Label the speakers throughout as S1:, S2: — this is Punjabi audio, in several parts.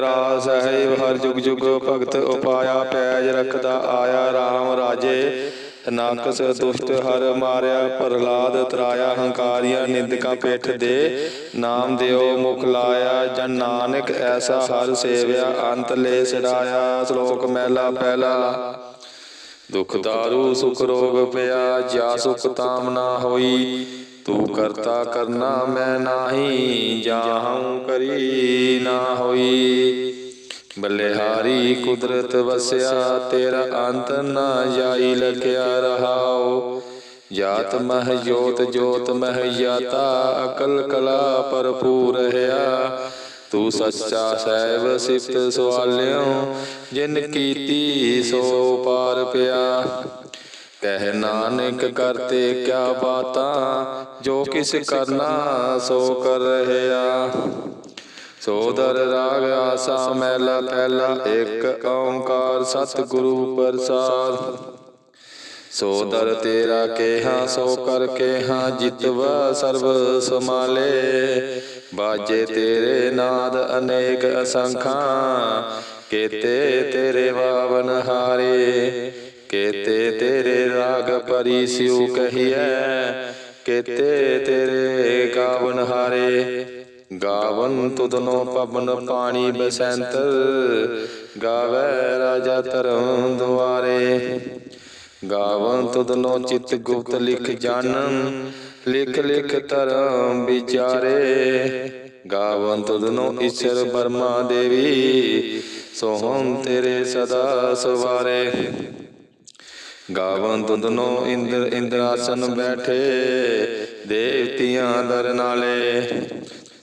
S1: ਰਾਸ ਸਾਹਿਬ, ਹਰ ਜੁਗ ਜੁਗ ਭਗਤ ਉਪਾਇਆ ਪੈਜ ਰਖਦਾ ਆਇਆ RAM ਰਾਜੇ। ਨਾਕਸ ਦੁਸ਼ਟ ਹਰ ਮਾਰਿਆ, ਪ੍ਰਹਲਾਦ ਤਰਾਇਆ, ਹੰਕਾਰੀਆ ਨਿੰਦਕਾਂ ਪੇਠ ਦੇ। ਨਾਮ ਦਿਓ ਮੁਖ ਲਾਇਆ, ਜਨ ਨਾਨਕ ਐਸਾ ਹਰ ਸੇਵਿਆ, ਅੰਤ ਲੈ ਛਡਾਇਆ, ਸ਼ਲੋਕ ਮਹਿਲਾ ਪਹਿਲਾ। ਦੁਖ ਦਾਰੂ, ਸੁਖ ਰੋਗ ਪਿਆ ਜਾ ਸੁਖ ਤਾਮ ਨਾ ਹੋਈ। ਤੂੰ ਕਰਤਾ ਕਰਨਾ ਮੈਂ ਨਾਹੀ ਜਾਹਉ ਕਰੀ ਨਾ ਹੋਈ। ਬਲਿਹਾਰੀ ਕੁਦਰਤ ਵਸਿਆ, ਤੇਰਾ ਅੰਤ ਨਾ ਜਾਈ, ਲਖਿਆ ਰਹਾਓ। ਜਾਤ ਮਹ ਜੋਤ ਜੋਤ ਮਹ ਜਾਤਾ, ਅਕਲ ਕਲਾ ਭਰਪੂਰ ਰਹਾ ਤੂੰ ਸੱਚਾ ਸਹਿਬ ਸਿਫਤ ਸਵਾਲਿਓ, ਜਿਨ ਕੀਤੀ ਸੋ ਪਾਰ ਪਿਆ। ਕਹਿ ਨਾਨਕ ਕਰਤੇ ਕਿਆ ਬਾਤਾਂ, ਜੋ ਕਿਸ ਕਰਨਾ ਸੋ ਕਰ ਰਹਿਆ। ਸੋਦਰ ਰਾਗ ਆਸਾ ਮਹਿਲਾ ਪਹਿਲਾ ਇੱਕ ਓੰਕਾਰ ਸਤਿਗੁਰੂ ਪ੍ਰਸਾਦ। ਸੋਦਰ ਤੇਰਾ ਕੇਹਾ, ਸੋ ਕਰ ਕੇਹਾ, ਜਿਤਵਾ ਸਰਬ ਸਮਾਲੇ ਬਾਜੇ ਤੇਰੇ ਨਾਦ ਅਨੇਕ ਅਸੰਖਾਂ, ਕੇਤੇ ਤੇਰੇ ਵਾਵਨ ਹਾਰੇ। ਕੇਤੇ ਤੇਰੇ ਰਾਗ ਪਰੀ ਸਿਉ ਕਹੀਐ ਕੇਤੇ ਤੇਰੇ ਗਾਵਨ ਹਾਰੇ। ਗਾਵਨ ਤੁਧਨੋ ਪਵਨ ਪਾਣੀ ਬਸੰਤਰ, ਗਾਵੇ ਰਾਜਾ ਧਰਮ ਦੁਆਰੇ। ਗਾਵਨ ਤੁਧਨੋ ਚਿਤ ਗੁਪਤ ਲਿਖ ਜਾਣਨ ਲਿਖ ਲਿਖ ਧਰਮ ਵਿਚਾਰੇ। ਗਾਵਨ ਤੁਧਨੋ ਈਸ਼ਰ ਬਰਮਾ ਦੇਵੀ ਸੋਹਮ ਤੇਰੇ ਸਦਾ ਸਵਾਰੇ। ਗਾਵਨ ਤੁਧਨੋ ਇੰਦਰ ਇੰਦਰਾਸਨ ਬੈਠੇ, ਦੇਵਤਿਆਂ ਦਰ ਨਾਲੇ।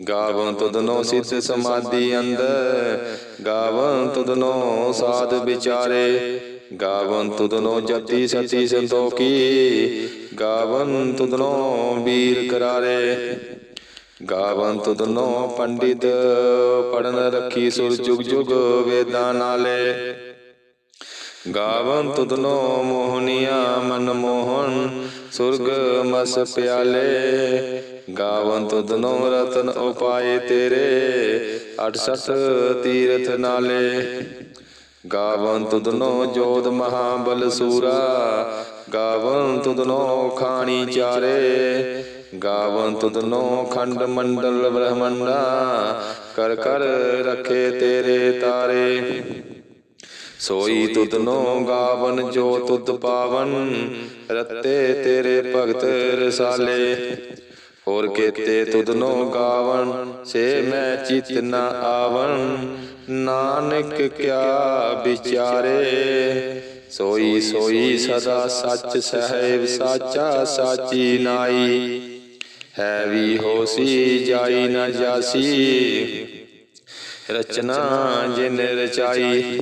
S1: ਗਾਵਨ ਤੁਧਨੋ ਸਿੱਧ ਸਮਾਧੀ ਅੰਦਰ, ਗਾਵਨ ਤੁਧਨੋ ਸਾਧ ਵਿਚਾਰੇ। ਗਾਵਨ ਤੁਧਨੋ ਜਤੀ ਸਤੀ ਸੰਤੋਖੀ, ਗਾਵਨ ਤੁਧਨੋ ਵੀਰ ਕਰਾਰੇ। ਗਾਵਨ ਤੁਧਨੋ ਪੰਡਿਤ, ਪੜਨ ਰੱਖੀ ਸੁਰ ਜੁਗ ਜੁਗ ਵੇਦਾਂ ਨਾਲੇ। ਗਾਵਨ ਤੁਧਨੋ ਮੋਹਨੀਆ ਮਨ ਮੋਹਨ, ਸੁਰਗ ਮਸ ਪਿਆਲੇ। ਗਾਵਨ ਤੁਧਨੋ ਰਤਨ ਉਪਾਏ ਤੇਰੇ 68 ਤੀਰਥ ਨਾਲੇ। ਗਾਵਨ ਤੁਧਨੋ ਜੋਧ ਮਹਾਬਲ ਸੂਰਾ, ਗਾਵਨ ਤੁਧਨੋ ਖਾਣੀ ਚਾਰੇ। ਗਾਵਨ ਤੁਧਨੋ ਖੰਡ ਮੰਡਲ ਬ੍ਰਹਮੰਡਾ, ਕਰ ਕਰ ਰਖੇ ਤੇਰੇ ਤਾਰੇ। ਸੋਈ ਤੁਧਨੋ ਗਾਵਨ, ਜੋ ਤੁਧ ਪਾਵਨ, ਰਤੇ ਤੇਰੇ ਭਗਤ ਰਸਾਲੇ। ਹੋਰ ਕੇਤੇ ਤੁਧਨੋ ਗਾਵਨ, ਸੇ ਮੈਂ ਚਿਤ ਨ ਆਵਨ। ਨਾਨਕ ਕਿਆ ਵਿਚਾਰੇ, ਸੋਈ ਸੋਈ ਸਦਾ ਸੱਚ ਸਹਿਬ, ਸਾਚਾ ਸਾਚੀ ਨਾਈ। ਹੈ ਵੀ ਹੋਸੀ, ਜਾਈ ਨਾ ਜਾਸੀ। ਰਚਨਾ ਜਿਨ ਰਚਾਈ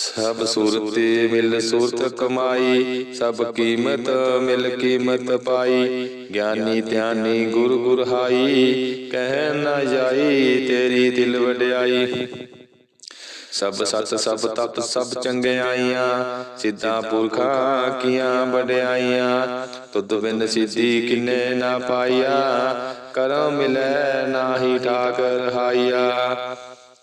S1: ਸਭ ਸੂਰਤੇ ਮਿਲ ਸੂਰਤ ਕਮਾਈ, ਸਭ ਕੀਮਤ ਮਿਲ ਕੀਮਤ ਪਾਈ। ਗਿਆਨੀ ਧਿਆਨੀ ਗੁਰ ਗੁਰ ਹਾਈ, ਕਹਿ ਨਾ ਜਾਈ ਤੇਰੀ ਦਿਲ ਵਡਿਆਈ। ਸਭ ਸਤ, ਸਭ ਤਤ ਸਭ ਚੰਗਿਆਈਆਂ, ਸਿੱਧਾ ਪੁਰਖਾਂ ਕੀਆਂ ਵਡਿਆਈਆਂ। ਤੁਧ ਬਿਨ ਸਿੱਧੀ ਕਿਨੇ ਨਾ ਪਾਈਆ ਕਰਮ ਮਿਲੈ ਨਾਹੀ ਠਾਕ ਰਹਾਈਆ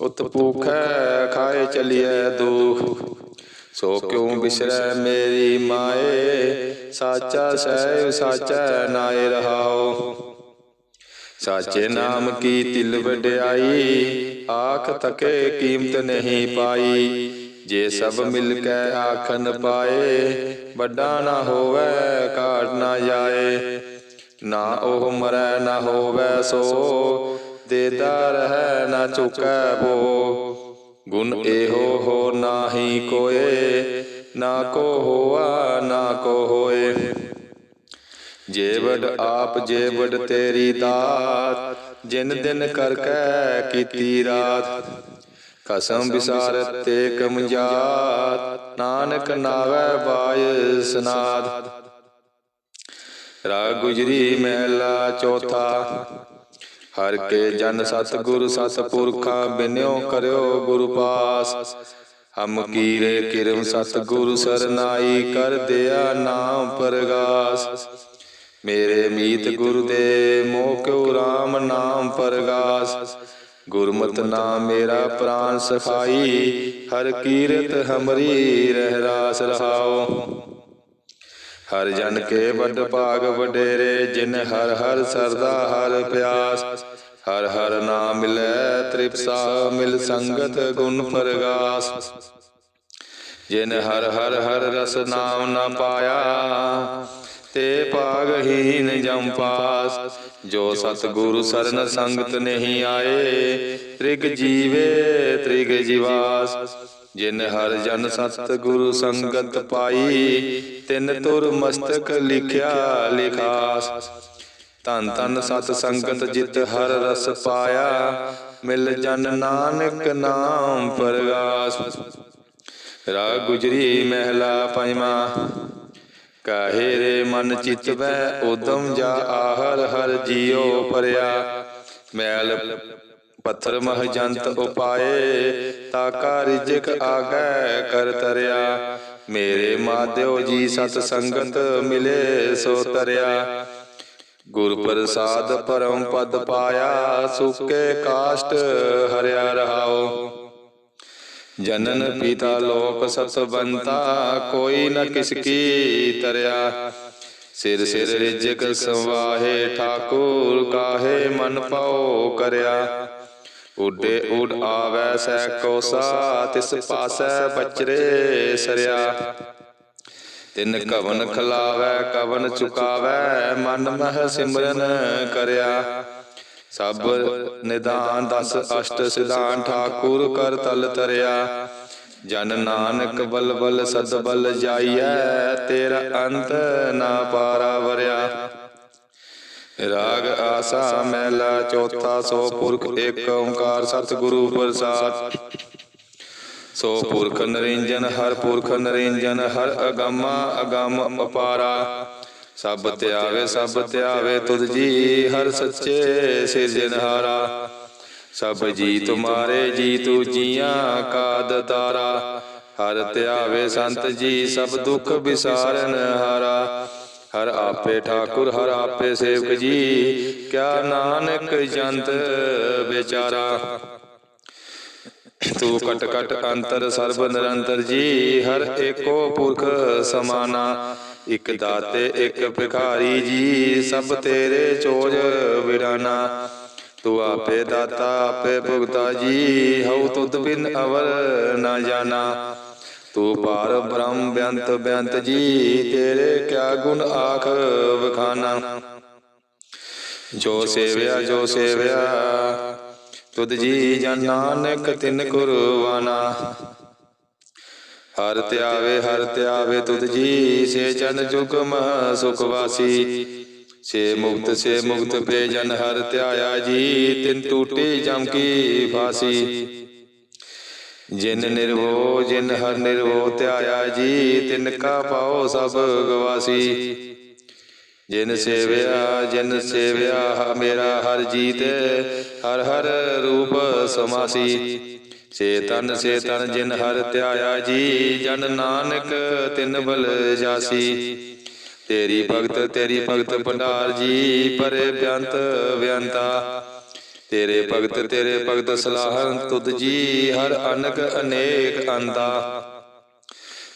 S1: ਉਤ ਭੂਖੈ ਖਾਏ ਚਲਿਐ ਦੁਖ। ਸੋ ਕਿਉ ਬਿਸਰੈ ਮੇਰੀ ਮਾਏ? ਸਾਚਾ ਸਹਿਬ, ਸਾਚਾ ਨਾਏ ਰਹਾਉ ਸਾਚੇ ਨਾਮ ਕੀ ਤਿਲ ਵਡਿਆਈ? ਆਖ ਤਕੇ ਕੀਮਤ ਨਹੀਂ ਪਾਈ। ਜੇ ਸਭ ਮਿਲ ਕੇ ਆਖਨ ਪਾਏ, ਵੱਡਾ ਨਾ ਹੋਵੇ ਘਾਟ ਨਾ ਜਾਏ। ਨਾ ਉਹ ਮਰੈ, ਨਾ ਹੋਵੇ ਸੋ ਦੇਦਾ ਰਹਿ ਨਾ ਚੁਕੈ ਬੋ ਗੁਣ ਇਹੋ ਹੋ ਨਾਹੀ ਕੋਏ, ਨਾ ਕੋ ਹੋਆ, ਨਾ ਕੋ ਹੋਏ। ਜੇਵੜ ਆਪ ਜੇਵੜ ਤੇਰੀ ਦਾਤ, ਜਿਨ ਦਿਨ ਕਰ ਕੈ ਕੀਤੀ ਰਾਤ। ਕਸਮ ਵਿਸਾਰਤ ਤੇ ਕਮਜਾਤ, ਨਾਨਕ ਨਾਵੈ ਬਾਇ ਸਨਾਦ। ਰਾਗ ਗੁਜਰੀ ਮਹਿਲਾ ਚੌਥਾ ਹਰ ਕੇ ਜਨ ਸਤ ਗੁਰ ਸਤ ਪੁਰਖਾ ਬਿਨਿਓ ਕਰਿਓ ਗੁਰ ਪਾਸ। ਹਮ ਕੀਰੇ ਕਿਰਮ ਸਤ ਗੁਰ ਸਰਨਾਈ ਕਰ ਦਿਆ ਨਾਮ ਪਰਗਾਸ। ਮੇਰੇ ਮੀਤ ਗੁਰ ਦੇ ਮੋਹ ਕਿਉ RAM ਨਾਮ ਪਰਗਾਸ। ਗੁਰਮਤਿ ਨਾਮ ਮੇਰਾ ਪ੍ਰਾਨ ਸਖਾਈ ਹਰ ਕੀਰਤ ਹਮਰੀ ਰਹਿ ਰਾਸ ਰਹਾਓ। ਹਰ ਜਨ ਕੇ ਵੱਡ ਭਾਗ ਵਡੇਰੇ ਜਿਨ ਹਰ ਹਰ ਸਰਦਾ ਹਰ ਪਿਆਸ। ਹਰ ਹਰ ਨਾਮ ਮਿਲੈ ਤ੍ਰਿਪਸਾ ਮਿਲ ਸੰਗਤ ਗੁਣ ਪਰਗਾਸ ਜਿਨ ਹਰ ਹਰ ਹਰ ਰਸ ਨਾਮ ਨਾ ਪਾਇਆ ਤੇ ਭਾਗਹੀਨ ਜਮ ਪਾਸ। ਜੋ ਸਤ ਗੁਰੂ ਸਰਨ ਸੰਗਤ ਨਹੀਂ ਆਏ ਤ੍ਰਿਗ ਜੀਵੇ ਤ੍ਰਿਗ ਜੀਵਾਸ। ਜਿਨ ਹਰ ਜਨ ਸਤ ਗੁਰੂ ਸੰਗਤ ਪਾਈ ਤਿਨ ਤੁਰ ਮਸਤਕ ਲਿਖਿਆ ਲਿਖਾਸ। ਧੰਨ ਧੰਨ ਸਤ ਸੰਗਤ ਜਿਤ ਹਰ ਰਸ ਪਾਇਆ। ਮਿਲ ਜਨ ਨਾਨਕ ਨਾਮ ਪਰਗਾਸ। ਰਾਗ ਗੁਜਰੀ ਮਹਿਲਾ ਪੰਜਵਾ। ਕਾਹੇ ਰੇ ਮਨ ਚਿਤ ਬੈ ਉਦਮ ਜਾ ਆਹਰ ਹਰ ਜੀਉ ਪਰਿਆ। ਮੈਲ ਪੱਥਰ ਮਹ ਜੰਤ ਉਪਾਏ ਤਾਕਾ ਰਿਜਕ ਆਗੈ ਕਰ ਤਰਿਆ ਮੇਰੇ ਮਾਧਿਓ ਜੀ ਸਤ ਸੰਗਤ ਮਿਲੇ ਸੋ ਤਰਿਆ ਗੁਰ ਪ੍ਰਸਾਦ ਪਰਮ ਪਦ ਪਾਇਆ ਸੁਕੇ ਕਾਸ਼ਟ ਹਰਿਆ ਰਹਾਓ। ਜਨਨ ਪਿਤਾ ਲੋਕ ਸਤਬੰਤਾ ਕੋਈ ਨ ਕਿਸ ਕੀ ਤਰਿਆ ਸਿਰ ਸਿਰ ਰਿਜਕ ਸਵਾਹੇ ਠਾਕੁਰ ਕਾਹੇ ਮਨ ਪਾਉ ਕਰਿਆ। ਉਡੇ ਉਡ ਆਵੈ ਸੈ ਕੋਸਾ ਤਿਸ ਪਾਸੈ ਬਚਰੇ ਸਰਿਆ। ਤਿਨ ਕਵਨ ਖਲਾਵੈ, ਕਵਨ ਚੁਕਾਵੈ, ਮਨ ਮਹ ਸਿਮਰਨ ਕਰਿਆ। ਸਭ ਨਿਦਾਨ ਦਸ ਅਸ਼ਟ ਸਿਧਾਨ, ਠਾਕੁਰ ਕਰ ਤਲ ਤਰਿਆ। ਜਨ ਨਾਨਕ ਬਲ ਬਲ ਸਦ ਬਲ ਜਾਈਐ, ਤੇਰਾ ਅੰਤ ਨਾ ਪਾਰਾ ਵਰਿਆ ਰਾਗ ਆਸਾ ਮਹਿਲਾ, ਚੌਥਾ ਸੋ ਪੁਰਖ, ਏਕ ਓੰਕਾਰ ਸਤਿਗੁਰੂ ਪ੍ਰਸਾਦ। ਸੋ ਪੁਰਖ ਨਰਿੰਜਨ, ਹਰ ਪੁਰਖ ਨਰਿੰਜਨ, ਹਰ ਅਗਮਾ ਅਗੰਮ ਅਪਾਰਾ। ਸਭ ਧਿਆਵੇ ਸਭ ਧਿਆਵੇ ਤੁਧ ਜੀ, ਹਰ ਸੱਚੇ ਸਿਰਜਨਹਾਰਾ ਸਭ ਜੀ ਤੁਮਾਰੇ ਜੀ ਤੂ ਜੀਆਂ ਕਾਦ ਤਾਰਾ ਹਰ ਧਿਆਵੇ ਸੰਤ ਜੀ, ਸਭ ਦੁੱਖ ਵਿਸਾਰਨ ਹਾਰਾ ਹਰ ਆਪੇ ਠਾਕੁਰ, ਹਰ ਆਪੇ ਸੇਵਕ ਜੀ। ਕਿਆ ਨਾਨਕ ਜੰਤ ਵਿਚਾਰਾ। ਤੂੰ ਕਟ ਕਟ ਅੰਤਰ ਸਰਬ ਨਿਰੰਤਰ ਜੀ, ਹਰ ਏਕੋ ਪੁਰਖ ਸਮਾਨਾ। ਇਕ ਦਾਤੇ, ਇਕ ਭਿਖਾਰੀ ਜੀ, ਸਭ ਤੇਰੇ ਚੋਜ ਵਿਰਾਨਾ। ਤੂੰ ਆਪੇ ਦਾਤਾ, ਆਪੇ ਭੁਗਤਾ ਜੀ, ਹਉ ਤੁਧ ਬਿਨ ਅਵਰ ਨਾ ਜਾਣਾ ਤੂੰ ਪਾਰ ਬ੍ਰਹਮ ਬੇਅੰਤ ਬੇਅੰਤ ਜੀ, ਤੇਰੇ ਕਿਆ ਗੁਣ ਆਖ ਵਖਾਨਾ? ਜੋ ਸੇਵਿਆ ਜੋ ਸੇਵਿਆ, ਤੁਧ ਜੀ ਜਨ ਨਾਨਕ ਤਿਨ ਕੁਰਵਾਨਾ ਹਰ ਧਿਆਵੇ ਹਰ ਧਿਆਵੇ ਤੁਧ ਜੀ, ਸੇ ਜਨ ਜੁਗਮ ਸੁਖ ਵਾਸੀ। ਸੇ ਮੁਕਤ ਸੇ ਮੁਕਤ ਪੇ ਜਨ ਹਰ ਧਿਆਇਆ ਜੀ, ਤਿਨ ਟੂਟੀ ਜਮ ਕੀ ਫਾਸੀ। ਜਿਨ ਨਿਰਭਉ ਜਿਨ ਹਰ ਨਿਰਭਉ ਧਿਆਇਆ ਜੀ, ਤਿਨ ਕਾ ਪਾਓ ਸਭ ਗਵਾਸੀ। ਜਿਨ ਸੇਵਿਆ ਜਿਨ ਸੇਵਿਆ ਮੇਰਾ ਹਰ ਜੀਤ, ਹਰ ਹਰ ਰੂਪ ਸਮਾਸੀ। ਸੇ ਤਨ ਸੇ ਤਨ ਜਿਨ ਹਰ ਧਿਆਇਆ ਜੀ, ਜਨ ਨਾਨਕ ਤਿਨ ਬਲ ਜਾਸੀ। ਤੇਰੀ ਭਗਤ ਤੇਰੀ ਭਗਤ ਭੰਡਾਰ ਜੀ, ਪਰੇ ਬਿਆੰਤ, ਬਿਆੰਤਾ। ਤੇਰੇ ਭਗਤ ਤੇਰੇ ਭਗਤ ਸਲਾਹਨ ਤੁਧ ਜੀ ਹਰ ਅਨਕ ਅਨੇਕ ਅੰਦਾ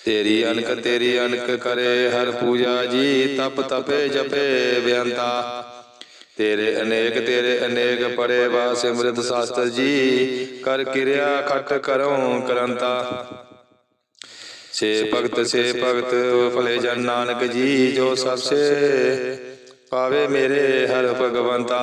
S1: ਤੇਰੀ ਅਨਕ ਤੇਰੀ ਅਨਕ ਕਰੇ ਹਰ ਪੂਜਾ ਜੀ ਤਪ ਤਪੇ ਜਪੇ ਬਿਆੰਤਾ ਤੇਰੇ ਅਨੇਕ ਤੇਰੇ ਅਨੇਕ ਪੜੇ ਵਾ ਸਿਮਰਤ ਸਾਸਤਰ ਜੀ ਕਰ ਕਿਰਿਆ ਖਟ ਕਰਉ ਕਰੰਤਾ। ਸੇ ਭਗਤ ਸੇ ਭਗਤ ਭਲੇ ਜਨ ਨਾਨਕ ਜੀ ਜੋ ਸਭ ਸੇ ਪਾਵੇ ਮੇਰੇ ਹਰ ਭਗਵੰਤਾ।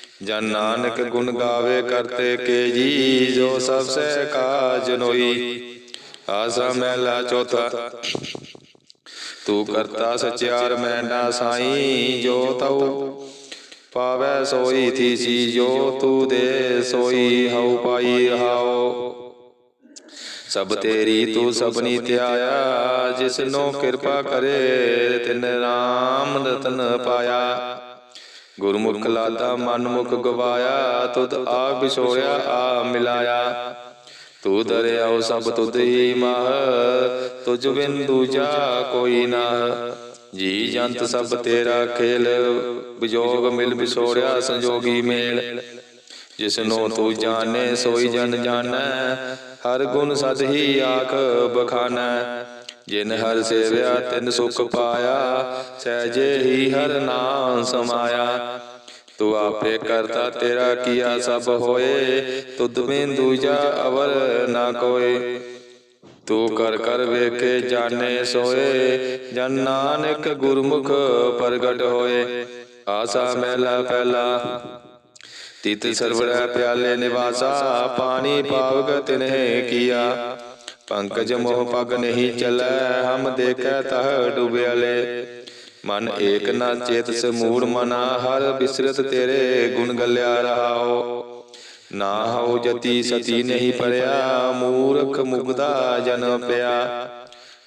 S1: ਜਨ ਨਾਨਕ ਗੁਣ ਗਾਵੇ ਕਰਤੇ ਕੇ ਜੀ, ਜੋ ਸਭ ਸੇ ਕਾਜ ਨੋਈ। ਆਸਾ ਮਹਿਲਾ ਚੌਥਾ, ਤੂੰ ਕਰਤਾ ਸਚਿਆਰ ਮੈਂ ਨਾ ਸਾਈ, ਜੋ ਤਉ ਪਾਵੈ ਸੋਈ ਥੀ ਸੀ ਜੋ ਤੂ ਦੇ ਸੋਈ ਹਉ ਪਾਈ ਰਹਾਓ। ਸਭ ਤੇਰੀ ਤੂੰ ਸਭਨੀ ਧਿਆਇਆ, ਜਿਸਨੋ ਕਿਰਪਾ ਕਰੇ, ਤਿਨ ਰਾਮ ਰਤਨ ਪਾਇਆ। ਗੁਰਮੁਖ ਲਾਦਾ ਮਨ ਗਵਾਇਆ, ਤੁਧ ਆ ਬਿਸੋਇਆ ਆ ਮਿਲਾਇਆ। ਤੂੰ ਦਰਿਆਉ ਸਭ ਤੁਧ ਹੀ ਮਾਹ, ਤੁਝ ਬਿਨ ਦੂਜਾ ਕੋਈ ਨਾ। ਜੀ ਜੰਤ ਸਭ ਤੇਰਾ ਖੇਲ, ਵਿਜੋਗ ਮਿਲ ਵਿਸੋੜਿਆ ਸੰਜੋਗੀ ਮੇਲ। ਜਿਸਨੋ ਤੂੰ ਜਾਣੇ, ਸੋਈ ਜਨ ਜਾਣੈ, ਹਰ ਗੁਣ ਸਦ ਹੀ ਆਖ ਬਖਾਨੈ। ਜਿਨ ਹਰ ਸੇਵਿਆ, ਤਿਨ ਸੁਖ ਪਾਇਆ ਸਹਿਜੇ ਹੀ ਹਰ ਨਾਮ ਸਮਾਇਆ। ਤੂੰ ਆਪੇ ਕਰਤਾ, ਤੇਰਾ ਕੀਆ ਸਭ ਹੋਏ, ਤੁਧ ਬਿਨ ਦੂਜਾ ਅਵਰ ਨਾ ਕੋਏ। ਤੂੰ ਕਰ ਕਰ ਵੇਖੇ, ਜਾਣੇ ਸੋਏ, ਜਨ ਨਾਨਕ ਗੁਰਮੁਖ ਪ੍ਰਗਟ ਹੋਏ। ਆਸਾ ਮਹਿਲਾ ਪਹਿਲਾ, ਤਿਤ ਸਰਵੜਾ ਪਿਆਲੇ ਨਿਵਾਸਾ, ਪਾਣੀ ਪਾਵਗ ਤਿਨਹਿ ਕੀਆ। ਪੰਕਜ ਮੋਹ ਪਗ ਨਹੀਂ ਚਲੈ ਹਮ ਦੇਖੈ ਤਹ ਡੁਬਿਆਲੇ। ਮਨ ਏਕ ਨਾ ਚੇਤ ਸਮੂੜ ਮਨਾ ਹਰ ਬਿਸਰਤ ਤੇਰੇ ਗੁਣ ਗਲਿਆ ਰਹਾਓ। ਨਾ ਹਉ ਜਤੀ ਸਤੀ ਨਹੀਂ ਪਰਿਆ ਮੂਰਖ ਮੁਗਦਾ ਜਨ ਪਿਆ।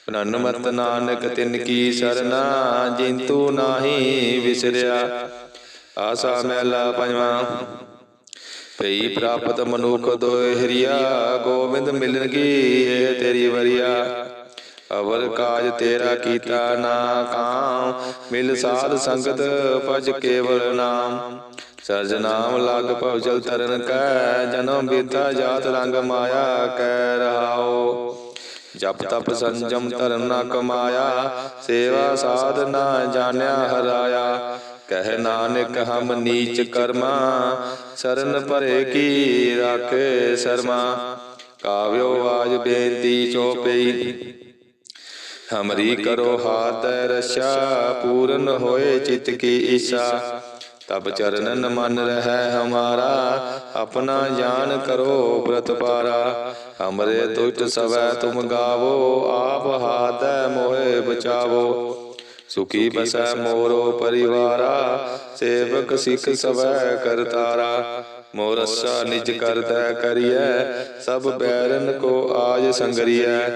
S1: ਪ੍ਰਨਮਤ ਨਾਨਕ ਤਿਨ ਕੀ ਸਰਨਾ ਜਿੰਤੂ ਨਾਹੀ ਵਿਸਰਿਆ। ਆਸਾ ਮਹਿਲਾ ਪੰਜਵਾਂ। ਪਈ ਪ੍ਰਾਪਤ ਮਨੁਖ ਦੋਇ ਹਰੀਆ ਗੋਬਿੰਦ ਮਿਲਣਗੀ ਇਹ ਤੇਰੀ ਵਰੀਆ। ਅਵਰ ਕਾਜ ਤੇਰਾ ਕੀਤਾ ਨਾ ਕਾਮ। ਮਿਲ ਸਾਧ ਸੰਗਤ ਭਜ ਕੇਵਲ ਨਾਮ। ਸਰਜ ਨਾਮ ਲਗ ਭਵਜਲ ਤਰਨ ਕੈ ਜਨਮ ਬੀਤਾ ਜਾਤ ਰੰਗ ਮਾਇਆ ਕੈ ਰਹਾਓ। ਜਪ ਤਪ ਸੰਜਮ ਧਰਨ ਨਾ ਕਮਾਇਆ ਸੇਵਾ ਸਾਧ ਨਾ ਜਾਣਿਆ ਹਰਾਇਆ। ਕਹਿ ਨਾਨਕ, ਹਮ ਨੀਚ ਕਰਮਾ, ਸਰਨ ਭਰੇ ਕੀ ਰਾਖੇ ਸਰਮਾ। ਕਾਵਿਓ ਆਜ ਬੇਨਤੀ ਚੋਪਈ ਹਮਰੀ ਕਰੋ ਹਾਤ ਰਛਾ ਪੂਰਨ ਹੋਏ ਚਿਤ ਕੀ ਈਸ਼ਾ ਤਬ ਚਰਨਨ ਮਨ ਰਹਿ ਹਮਾਰਾ, ਆਪਣਾ ਜਾਨ ਕਰੋ ਬ੍ਰਤ ਪਾਰਾ। ਹਮਰੇ ਦੁਸ਼ਟ ਸਵੈ ਤੁਮ ਗਾਵੋ, ਆਪ ਹਾਥ ਮੋਹਿ ਬਚਾਵੋ। ਸੁਖੀ ਬਸੈ ਮੋਰੋ ਪਰਿਵਾਰਾ ਸੇਵਕ ਸਿੱਖ ਸਵੈ ਕਰਤਾਰਾ ਮੋਰਸਾ ਨਿਜ ਕਰਦਾ ਕਰੀਐ ਸਭ ਬੈਰਨ ਕੋ ਆਜ ਸੰਗਰੀਐ।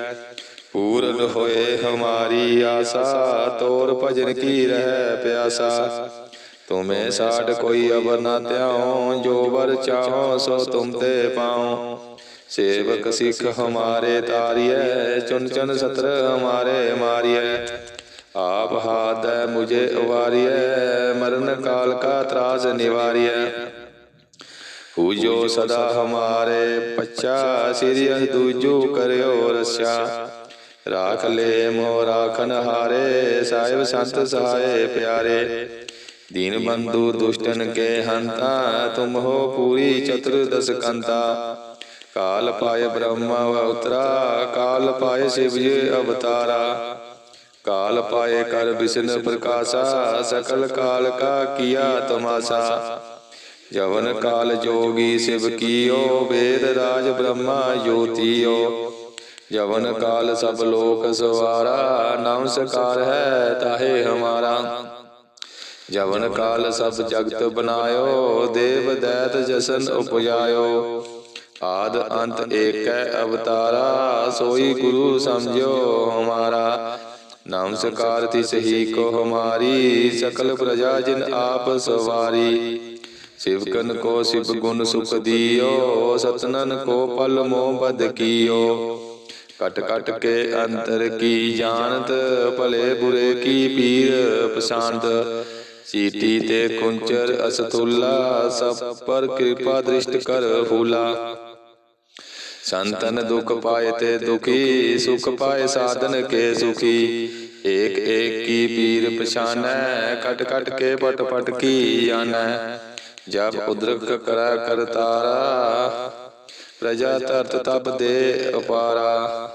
S1: ਪੂਰਨ ਹੋਏ ਹਮਾਰੀ ਆਸਾ ਤੋਰ ਭਜਨ ਕੀ ਰਹਿ ਪਿਆਸਾ। ਤੁਮੇ ਸਾਡ ਕੋਈ ਅਵਰ ਨਾ ਧਿਆਉ ਜੋ ਵਰ ਚਾਹੋ ਸੋ ਤੁਮ ਤੇ ਪਾਉ। ਸੇਵਕ ਸਿੱਖ ਹਮਾਰੇ ਤਾਰੀਐ ਚੁਨ ਚੁਨ ਸਤਰ ਹਮਾਰੇ ਮਾਰੀਐ। ਆਪ ਹਾਦੈ ਮੁਝੇ ਉਵਾਰੀਐ ਮਰਨ ਕਾਲ ਕਾ ਤਰਾਸ ਨਿਵਾਰੀਐ। ਹੂ ਜੋ ਸਦਾ ਹਮਾਰੇ ਪੱਚਾ ਸਿਰਿਯ ਦੂਜੂ ਕਰਿਓ ਰਸਿਆ। ਰਾਖ ਲੈ ਮੋ ਰਾਖਨ ਹਾਰੇ, ਸਾਹਿਬ ਸੰਤ ਸਹਾਏ ਪਿਆਰੇ। ਦੀਨ ਬੰਧੂ ਦੁਸ਼ਟਨ ਕੇ ਹੰਤਾ, ਤੁਮ ਹੋ ਪੂਰੀ ਚਤੁਰਦਸ ਕੰਤਾ। ਕਾਲ ਪਾਏ ਬ੍ਰਹਮਾ ਅਵਤਰਾ ਕਾਲ ਪਾਏ ਸ਼ਿਵ ਜੀ ਅਵਤਾਰਾ। ਕਾਲ ਪਾਏ ਕਰ ਵਿਸ਼ਨ ਪ੍ਰਕਾਸ਼ਾ, ਸਕਲ ਕਾਲ ਕਾ ਕੀਆ ਤਮਾਸਾ। ਜਵਨ ਕਾਲ ਜੋਗੀ ਸਿਵ ਕੀਓ, ਵੇਦ ਰਾਜ ਬ੍ਰਹਮਾ ਜੋਤੀਓ ਜਵਨ ਕਾਲ ਸਭ ਲੋਕ ਸਵਾਰਾ, ਨਮਸਕਾਰ ਹੈ ਤਾਹੇ ਹਮਾਰਾ। ਜਵਨ ਕਾਲ ਸਭ ਜਗਤ ਬਨਾਇਓ ਦੇਵ ਦੈਤ ਜਸਨ ਉਪਜਾਇਓ। ਆਦ ਅੰਤ ਏਕੈ ਅਵਤਾਰਾ, ਸੋਈ ਗੁਰੂ ਸਮਝਿਓ ਹਮਾਰਾ। ਨਮਸਕਾਰ ਤਿਸ ਹੀ ਕੋ ਹਮਾਰੀ ਸਕਲ ਪ੍ਰਜਾ ਜਿਨ ਆਪ ਸਵਾਰੀ। ਸਿਵਕਨ ਕੋ ਸਿਵ ਗੁਣ ਸੁਖ ਦਿਓ ਸਤਨਨ ਕੋ ਪਲ ਮੋਹ ਬਦ ਕੀਓ। ਕਟ ਕਟ ਕੇ ਅੰਤਰ ਕੀ ਜਾਣਤ ਭਲੇ ਬੁਰੇ ਕੀ ਪੀਰ ਪਸੰਦ ਸੀਟੀ ਤੇ ਕੁੰਚਰ ਅਸਤੁਲਾ ਸਭ ਪਰ ਕਿਰਪਾ ਦ੍ਰਿਸ਼ਟ ਕਰ ਫੂਲਾ। ਸੰਤਨ ਦੁਖ ਪਾਏ ਤੇ ਦੁਖੀ ਸੁਖ ਪਾਏ ਸਾਧਨ ਕੇ ਸੁਖੀ ਏਕ ਏਕ ਕੀ ਪੀਰ ਪਛਾਨੈ ਕਟ ਕਟ ਕੇ ਪਟ ਪਟ ਕੀ ਜਾਣੈ ਜਬ ਉਦਰਕ ਕਰੈ ਕਰਤਾਰਾ ਪ੍ਰਜਾ ਤਰਤ ਤਬ ਦੇ ਅਪਾਰਾ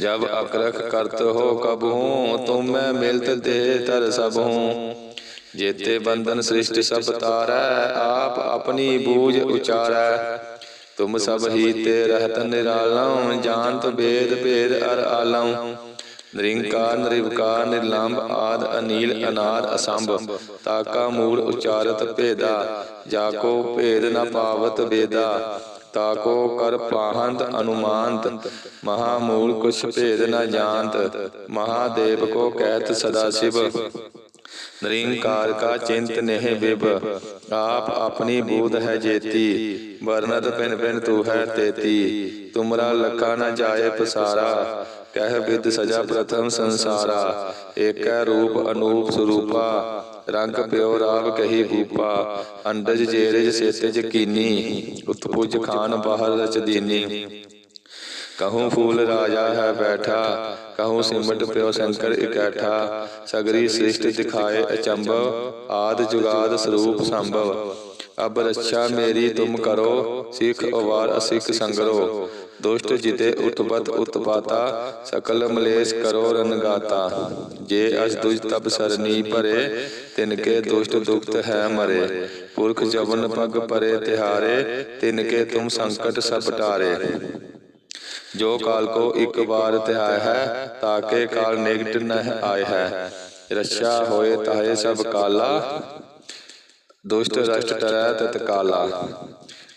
S1: ਜਬ ਅਕਰਖ ਕਰਤ ਹੋ ਕਬ ਹੂੰ ਤੁਮ ਮੈਂ ਮਿਲਤ ਦੇ ਤਰ ਸਭ ਹੂੰ ਜੇਤੇ ਬੰਧਨ ਸ੍ਰਿਸ਼ਟ ਸਭ ਤਾਰੈ ਆਪ ਆਪਣੀ ਬੂਝ ਉਚਾਰੈ ਤੁਮ ਸਭ ਹੀ ਤੇ ਰਹਤ ਨਿਰਾਲਮ ਜਾਣਤ ਬੇਦ ਭੇਦ ਅਰ ਆਲਮ ਨਿਰੰਕਾਰ ਨਿਰਵਕਾਰ ਨਿਰਲੰਭ ਆਦ ਅਨੀਲ ਅਨਾਦ ਅਸੰਭ। ਤਾਕਾ ਮੂੜ ਉਚਾਰਤ ਭੇਦਾ। ਜਾਕੋ ਭੇਦ ਨ ਪਾਵਤ ਵੇਦਾ ਤਾਕੋ ਕਰ ਪਾਹੰਤ ਅਨੁਮਾਨਤ। ਮਹਾ ਮੂਲ ਕੁਛ ਭੇਦ ਨ ਜਾਣਤ। ਮਹਾਦੇਵ ਕੋ ਕਹਿਤ ਸਦਾ ਸ਼ਿਵ। ਨਿਰੰਕਾਰ ਕਾ ਚਿੰਤ ਨਹਿ ਬਿਬ। ਆਪ ਆਪਣੀ ਬੂਧ ਹੈ ਜੇਤੀ ਵਰਨਤ ਪਿਨ ਪਿਨ ਤੂ ਹੈ ਤੇਤੀ। ਤੁਮਰਾ ਲਖਾ ਨ ਜਾਏ ਪਸਾਰਾ, ਕਹਿ ਵਿਦ ਸਜਾ ਪ੍ਰਥਮ ਸੰਸਾਰਾ। ਏਕੈ ਰੂਪ ਅਨੂਪ ਸਰੂਪਾ, ਰੰਗ ਪਿਓ ਰਾਵ ਕਹੀ ਭੂਪਾ। ਅੰਡਜ ਜੇਰਜ ਸੇਤਜ ਕੀਨੀ, ਉਤਪੁਜ ਖਾਨ ਬਾਹਰ ਰਚ ਦੀਨੀ। ਕਹੂੰ ਫੂਲ ਰਾਜਾ ਹੈ ਬੈਠਾ, ਕਹੂੰ ਸਿਮਟ ਪਿਓ ਸ਼ੰਕਰ ਇਕੱਠਾ, ਸਗਰੀ ਸ੍ਰਿਸ਼ਟ ਦਿਖਾਏ ਅਚੰਭਵ ਆਦ ਜੁਗਾਦ ਸਰੂਪ ਸੰਭਵ। ਅਬ ਰੱਛਾ ਮੇਰੀ ਤੁਮ ਕਰੋ, ਸਿੱਖ ਅਵਾਰ ਅਸਿੱਖ ਸੰਗਰੋ। ਦੁਸ਼ਟ ਜਿਤੇ ਉਤਪਤ ਉਤਪਾਤਾ, ਸਕਲ ਮਲੇਸ਼ ਕਰੋ ਰਨਗਾਤਾ ਜੇ ਅਸ ਦੁਜ ਤਬ ਸਰਨੀ ਭਰੇ ਤਿਨਕੇ ਦੁਸ਼ਟ ਦੁਖਤ ਹੈ ਮਰੇ। ਪੁਰਖ ਜਵਨ ਪਗ ਪਰੇ ਤਿਹਾਰੇ ਤਿਨਕੇ ਤੁਮ ਸੰਕਟ ਸਭ ਟਾਰੇ। ਜੋ ਕਾਲ ਕੋ ਇੱਕ ਵਾਰ ਧਿਆਇ ਹੈ ਤਾਕੇ ਕਾਲ ਨਿਗਟ ਨਹ ਆਏ ਹੈ। ਰੱਛਾ ਹੋਏ ਤਾਏ ਸਭ ਕਾਲਾ, ਦੁਸ਼ਟ ਰਸ਼ਟ ਟਰੈ ਤਤ ਕਾਲਾ।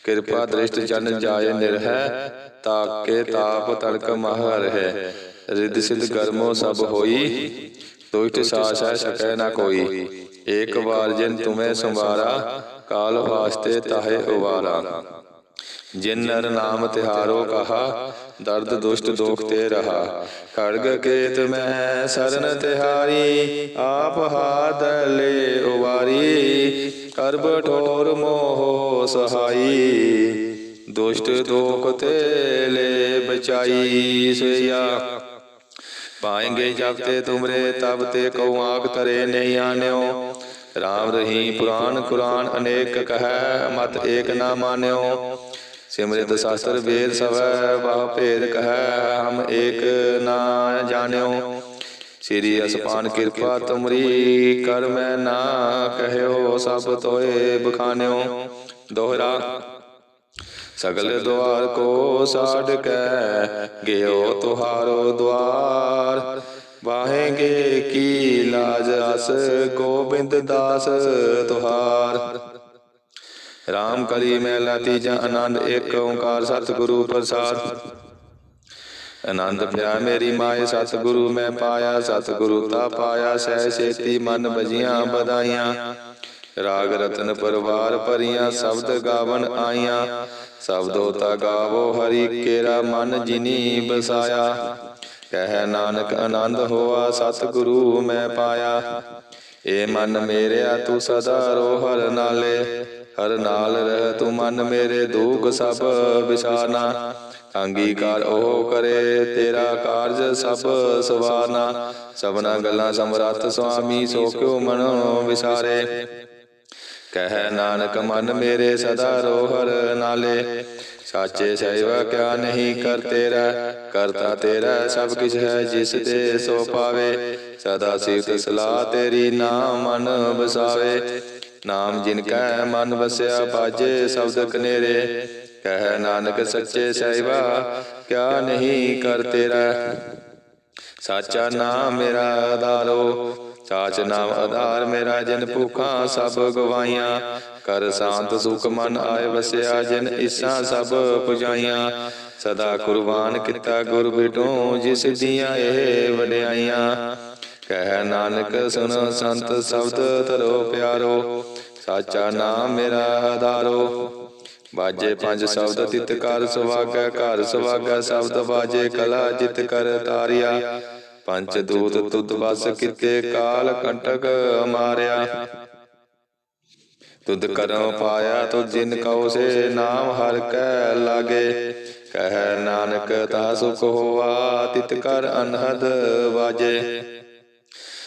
S1: ਕਿਰਪਾ ਦ੍ਰਿਸ਼ਟ ਜਨ ਜਾਏ ਨਿਰਹੈ ਤਾਕੇ ਤਾਪ ਤੜਕ ਮਹ ਰਹਿ। ਰਿੱਧ ਸਿਧ ਗਰਮੋ ਸਭ ਹੋਈ, ਦੁਸ਼ਟ ਸਾਸ ਹੈ ਸਕੈ ਨਾ ਕੋਈ। ਏਕ ਵਾਰ ਜਿਨ ਤੁਮੇ ਸੰਵਾਰਾ, ਕਾਲ ਵਾਸਤੇ ਤਾਹੇ ਉਵਾਰਾ। ਜਿਨ ਨਰ ਨਾਮ ਤਿਹਾਰੋ ਕਹਾ, ਦਰਦ ਦੁਸ਼ਟ ਦੋਖ ਤੇ ਰਹਾ। ਖੜਗ ਕੇਤ ਮੈਂ ਸਰਨ ਤਿਹਾਰੀ, ਆਪ ਹਾਦਲੇ ਉਵਾਰੀ। ਕਰਬ ਠੋਰ ਮੋਹ ਸਹਾਈ, ਦੁਸ਼ਟ ਦੋਖ ਤੇ ਲੈ ਬਚਾਈ ਸੋਇਆ ਪਾਏਂਗੇ ਜਬ ਤੇ ਤੁਮਰੇ, ਤਬ ਤੇ ਕਉ ਆਖ ਤਰੇ ਨਹੀਂ ਆਨਿਓ। ਰਾਮ ਰਹੀਮ ਪੁਰਾਨ ਕੁਰਾਨ ਅਨੇਕ ਕਹੈ, ਮਤ ਏਕ ਨਾ ਮਾਨਿਓ। ਸਿਮਰਿਤ ਸ਼ਾਸਤਰ ਵੇਦ ਸਵੈ ਬਹੁ ਭੇਦ ਕਹੈ, ਹਮ ਏਕ ਨਾ ਜਾਣਿਓ। ਸ੍ਰੀ ਅਸਪਾਨ ਕਿਰਪਾ ਤੁਮਰੀ, ਕਰ ਮੈਂ ਨਾ ਕਹਿਓ, ਸਭ ਤੋਏ ਬਖਾਨਿਓ। ਦੋਹਰਾ, ਸਗਲ ਦੁਆਰ ਕੋ ਸਾਡ ਕੈ, ਗਿਓ ਤੁਹਾਰੋ ਦੁਆਰ। ਵਾਹੇਗੇ ਕੀ ਲਾਜ ਅਸ, ਗੋਬਿੰਦ ਦਾਸ ਤੁਹਾਰ। ਰਾਮ ਕਲੀ ਮਹਿਲਾ ਤੀਜਾ ਆਨੰਦ, ਏਕ ਓੰਕਾਰ ਸਤਿਗੁਰੂ ਪ੍ਰਸਾਦ। ਆਨੰਦ ਪਿਆ ਮੇਰੀ ਮਾਏ, ਸਤਿਗੁਰੂ ਮੈਂ ਪਾਇਆ, ਸਤਿਗੁਰੂ ਤਾ ਪਾਇਆ, ਸਹਿ ਸੇਤੀ ਮਨ ਬਜੀਆਂ ਬਧਾਈਆਂ। ਰਾਗ ਰਤਨ ਪਰਵਾਰ ਭਰੀਆਂ, ਸ਼ਬਦ ਗਾਵਨ ਆਈਆਂ। ਸ਼ਬਦੋ ਤਾ ਗਾਵੋ ਹਰੀ ਕੇਰਾ ਮਨ ਜਿਨੀ ਬਸਾਇਆ। ਕਹਿ ਨਾਨਕ ਆਨੰਦ ਹੋਆ, ਸਤਿਗੁਰੂ ਮੈਂ ਪਾਇਆ। ਏ ਮਨ ਮੇਰਿਆ, ਤੂੰ ਸਦਾ ਰੋ ਹਰ ਨਾਲੇ। ਹਰ ਨਾਲ ਰਹਿ ਤੂੰ ਮਨ ਮੇਰੇ ਦੁਖ ਸਭ ਵਿਸਾਰਨਾ ਅੰਗੀਕਾਰ ਉਹ ਕਰੇ, ਤੇਰਾ ਕਾਰਜ ਸਭ ਸਵਾਰਨਾ ਸਭਨਾ ਗੱਲਾਂ ਸਮਰੱਥ ਸੁਆਮੀ, ਸੋ ਕਿਉ ਮਨੋ ਵਿਸਾਰੇ ਕਹਿ ਨਾਨਕ, ਮਨ ਮੇਰੇ ਸਦਾ ਰੋਹਰ ਨਾਲੇ। ਸਾਚੇ ਸਹਿਵਾ ਕਿਆ ਨਹੀਂ ਕਰ ਤੇਰਾ। ਕਰਤਾ ਤੇਰਾ ਸਭ ਕਿਛ ਹੈ, ਜਿਸ ਤੇ ਸੋ ਪਾਵੇ। ਸਦਾ ਸਿਫਤ ਸਲਾਹ ਤੇਰੀ ਨਾਮ ਮਨ ਬਸਾਵੇ ਨਾਮ ਜਿਨ ਕੈ ਮਨ ਵਸਿਆ ਬਾਜੇ ਸ਼ਬਦ ਕਨੇਰੇ। ਕਹਿ ਨਾਨਕ ਸੱਚੇ ਸਾਹਿਬਾ ਕਿਆ ਨਹੀਂ ਕਰ ਤੇਰਾ। ਸਾਚਾ ਨਾਮ ਮੇਰਾ ਆਧਾਰੋ। ਸਾਚ ਨਾਮ ਆਧਾਰ ਮੇਰਾ ਜਿਨ ਭੁਖਾਂ ਸਭ ਗਵਾਈਆਂ। ਕਰ ਸ਼ਾਂਤ ਸੁਖ ਮਨ ਆਏ ਵਸਿਆ ਜਿਨ ਇਸਾਂ ਸਭ ਪੁਜਾਈਆਂ। ਸਦਾ ਕੁਰਬਾਨ ਕੀਤਾ ਗੁਰ ਬਿਟੋ ਜਿਸ ਦੀਆਂ ਇਹ ਵਡਿਆਈਆਂ। ਕਹਿ ਨਾਨਕ ਸੁਨ ਸੰਤ ਸ਼ਬਦ ਧਰੋ ਪਿਆਰੋ, ਸਾਚਾ ਨਾਮ ਮੇਰਾ ਆਧਾਰੋ। ਬਾਜੇ ਪੰਜ ਸ਼ਬਦ ਤਿਤ ਕਰ ਸੁਵਾਗੈ ਘਰ ਸੁਵਾਗੈ ਸ਼ਬਦ ਬਾਜੇ ਕਲਾ ਜਿਤ ਕਰ ਤਾਰਿਆ। ਪੰਜ ਦੂਤ ਤੁਧ ਵਸ ਕਿਤੇ ਕਾਲ ਕੰਟਕ ਮਾਰਿਆ ਤੁਧ ਕਰਮ ਪਾਇਆ ਤੋ ਜਿਨ ਕਉ ਸੇ ਨਾਮ ਹਰ ਕੈ ਲਾਗੇ। ਕਹਿ ਨਾਨਕ ਤਾ ਸੁਖ ਹੋਆ, ਤਿਤ ਕਰ ਅਨਹਦ ਵਾਜੇ।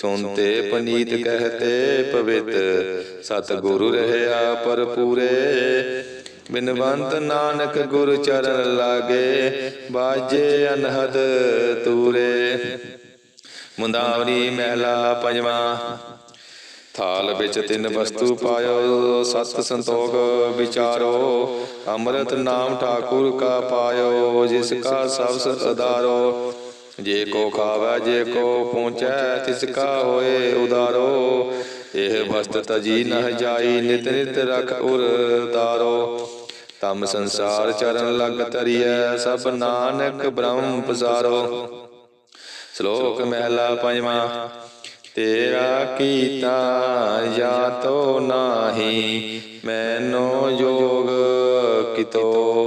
S1: ਸੁਨਤੇ ਪਨੀਤ ਕਹਤੇ, ਪਵਿੱਤ ਸਤ ਗੁਰੂ ਰਹਿਆ ਪਰ ਪੂਰੇ ਬਿਨਵੰਤ ਨਾਨਕ ਗੁਰ ਚਰਨ ਲਾਗੇ, ਬਾਜੇ ਅਨਹਦ ਤੂਰੇ। ਮੁੰਦਾਵਰੀ ਮਹਿਲਾ ਪੰਜਵਾਂ, ਥਾਲ ਵਿੱਚ ਤਿੰਨ ਵਸਤੂ ਪਾਇਓ, ਸਤ ਸੰਤੋਖ ਵਿਚਾਰੋ। ਅੰਮ੍ਰਿਤ ਨਾਮ ਠਾਕੁਰ ਕਾ ਪਾਇਓ, ਜਿਸ ਕਾ ਸਭ ਸਦਾਰੋ ਜੇ ਕੋ ਖਾਵੇ ਜੇ ਕੋ ਪਹੁੰਚੈ ਤਿਸ ਕਾ ਹੋਏ ਉਦਾਰੋ। ਇਹ ਵਸਤ ਤਜੀ ਨਹ ਜਾਈ ਨਿਤ ਨਿਤ ਰਖ ਉਰ ਤਾਰੋ ਤਮ ਸੰਸਾਰ ਚਰਨ ਲਗ ਤਰੀਐ ਸਭ ਨਾਨਕ ਬ੍ਰਹਮ ਪਸਾਰੋ। ਸ਼ਲੋਕ ਮਹਿਲਾ ਪੰਜਵਾਂ। ਤੇਰਾ ਕੀਤਾ ਜਾਤੋ ਨਾਹੀ ਮੈਨੋ ਜੋਗ ਕਿਤੋਈ ਮੈਂ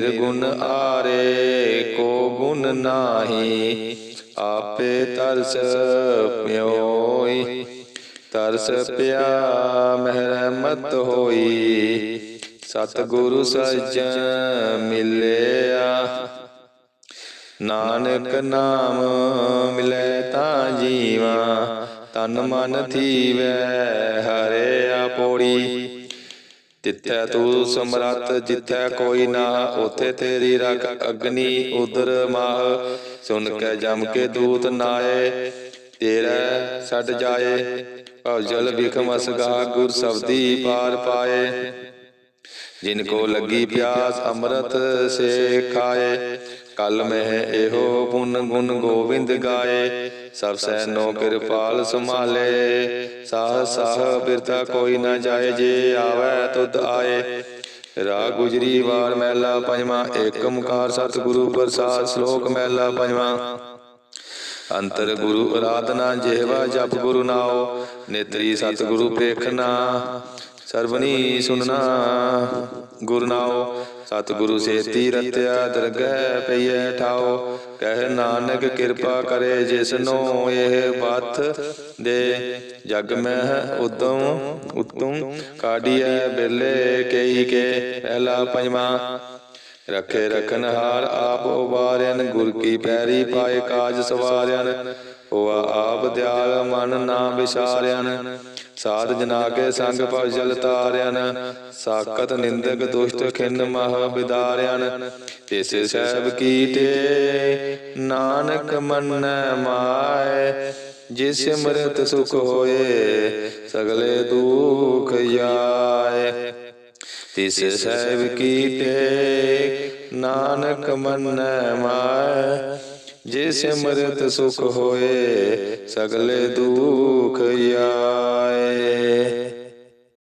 S1: ਨਿਰਗੁਣ ਆਰੇ ਕੋ ਗੁਣ ਨਾਹੀ, ਆਪੇ ਤਰਸ ਪਿਓਈ। ਤਰਸ ਪਿਆ ਮਹਿਰਮਤ ਹੋਈ ਸਤ ਗੁਰੂ ਸੱਜਣ ਮਿਲਿਆ। ਨਾਨਕ ਨਾਮ ਮਿਲੇ ਤਾਂ ਜੀਵਾ, ਤਨ ਮਨ ਥੀਵੈ ਹਰੇ ਆਪੋੜੀ ਤਿੱਥੈ ਤੂੰ ਸਮਰੱਥ ਜਿੱਥੈ ਕੋਈ ਨਾ ਉਥੇ ਤੇਰੀ ਰਖ ਅਗਨੀ ਉਦਰ ਮਾਹ। ਸੁਨ ਕੇ ਜਮ ਕੇ ਦੂਤ ਨਾਏ ਤੇਰਾ ਛੱਡ ਜਾਏ। ਭਵ ਜਲ ਵਿਖਮ ਅਸਗਾ ਗੁਰ ਸਬਦੀ ਪਾਰ ਪਾਏ। ਜਿਨ ਕੋ ਲੱਗੀ ਪਿਆਸ ਅੰਮ੍ਰਿਤ ਸੇ ਖਾਏ। ਕਲ ਮਹਿ ਇਹੋ ਪੁਨ ਗੁਣ ਗੋਬਿੰਦ ਗਾਏ। ਸਭ ਸੈਨੋ ਕਿਰਪਾਲ ਸੰਭਾਲੇ। ਸਾਹ ਸਾਹ ਬਿਰਤਾ ਕੋਈ ਨਾ ਜਾਏ ਜੇ ਆਵੇ ਤੁਧ ਆਏ। ਰਾ ਗੁਜਰੀ ਵਾਰ ਮਹਿਲਾ ਪੰਜਵਾਂ ਏਕ ਓੰਕਾਰ ਸਤਿਗੁਰੂ ਪ੍ਰਸਾਦ ਸ਼ਲੋਕ ਮਹਿਲਾ ਪੰਜਵਾਂ। ਅੰਤਰ ਗੁਰੂ ਆਰਾਧਨਾ ਜਿਹਵਾ ਜਪ ਗੁਰੂ ਨਾਉ। ਨੇਤਰੀ ਸਤਿਗੁਰੂ ਪ੍ਰੇਖਣਾ ਸਰਵਣੀ ਸੁਨਣਾ ਗੁਰ ਨਾਉ, ਸਤਿਗੁਰੂ ਸੇਤੀ ਰਤਿਆ ਦਰਗਹਿ ਪਈਐ ਠਾਉ। ਕਹਿ ਨਾਨਕ ਕਿਰਪਾ ਕਰੇ ਜਿਸਨੋ ਇਹ ਬਤ ਦੇ। ਜਗ ਮਹਿ ਉਦਮ ਉਤਮ, ਕਾਢੀਐ ਬਿਰਲੇ ਕਈ ਕੇ ਪਹਿਲਾ ਪੰਜਵਾਂ। ਰਖੇ ਰਖਨ ਹਾਰ ਆਪ ਉਬਾਰਿਆਨ ਗੁਰ ਕੀ ਪੈਰੀ ਪਾਏ ਕਾਜ ਸਵਾਰਿਆਨ ਹੋਆ ਆਪ ਦਿਆਲ ਮਨ ਨਾ ਵਿਸਾਰਿਆਨ ਸਾਧ ਜਨਾ ਕੇ ਸੰਗ ਭਵ ਜਲ ਤਾਰਿਆਨ ਸਾਕਤ ਨਿੰਦਕ ਦੁਸ਼ਟ ਖਿੰਨ ਮਹਾ ਬਿਦਾਰਿਆਨ। ਤਿਸ ਸਹਿਬ ਕੀਟੇ ਨਾਨਕ ਮੰਨ ਮਾਏ, ਜਿਸ ਸਿਮਰਤ ਸੁਖ ਹੋਏ, ਸਗਲੇ ਦੁਖ ਜਾਏ। ਤਿਸ ਸਹਿਬ ਕੀਟੇ ਨਾਨਕ ਮੰਨੈ ਮਾਇ ਜੇ ਸਿਮਰਤ ਸੁਖ ਹੋਏ ਸਗਲੇ ਦੁਖ ਆਏ।